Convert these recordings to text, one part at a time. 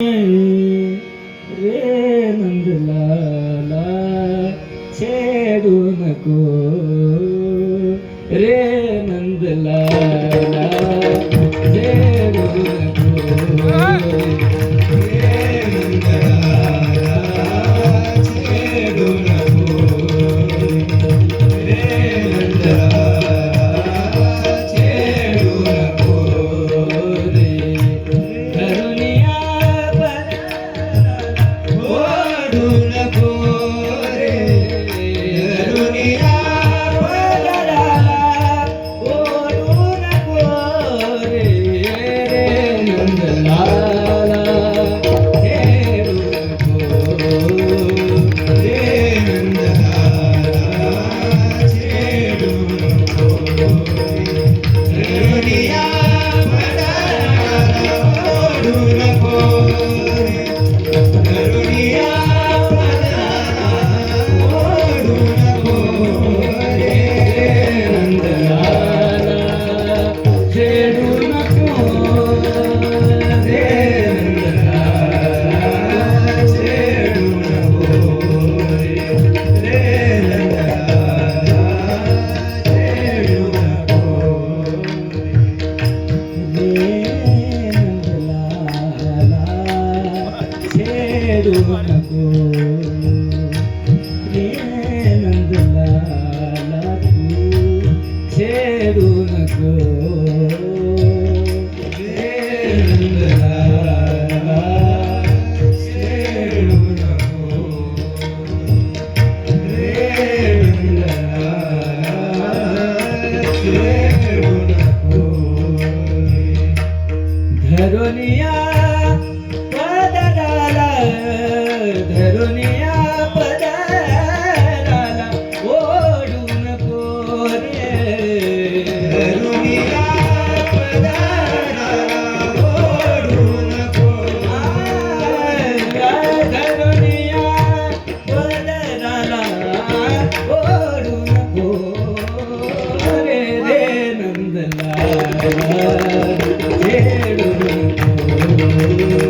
Mm-hmm. ಬೇಡುವನೋ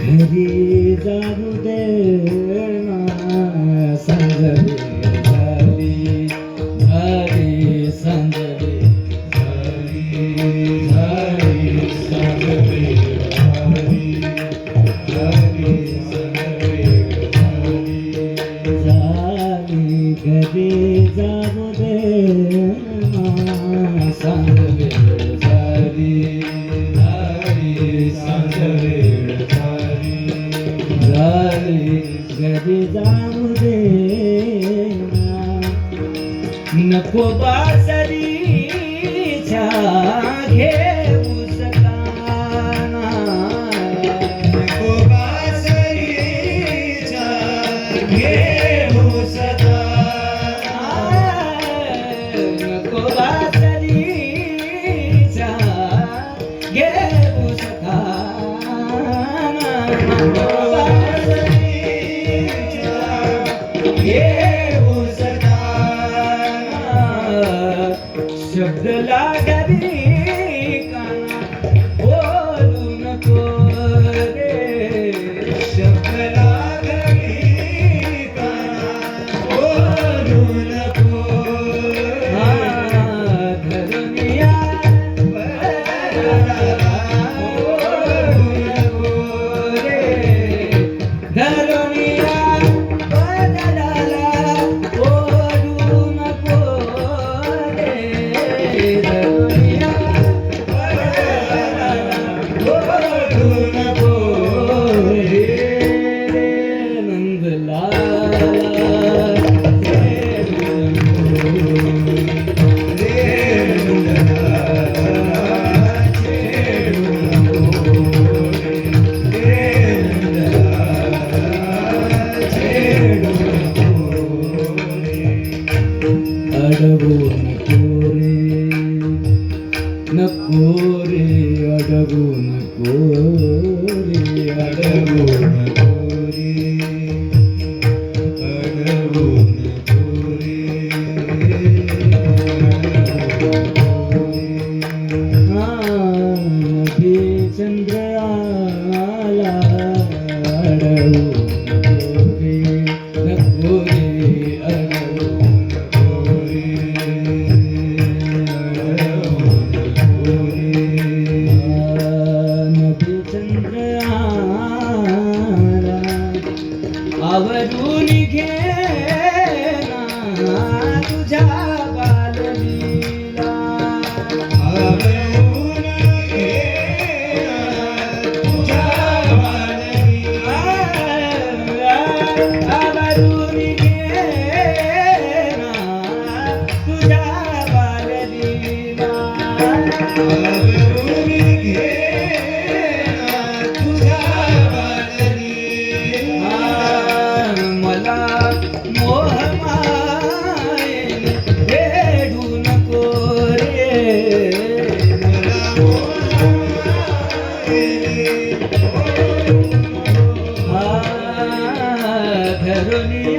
ফিরে যাব দে घरी जाऊ दे नको बासरीच्या घेऊ सकाना नको बासरीच्या घेऊ सकाना नको बासरीच्या घेऊ सकाना Valeu. आवरून घेना तुझ्या बाललीला. आवरून तुझ्या आवरून terra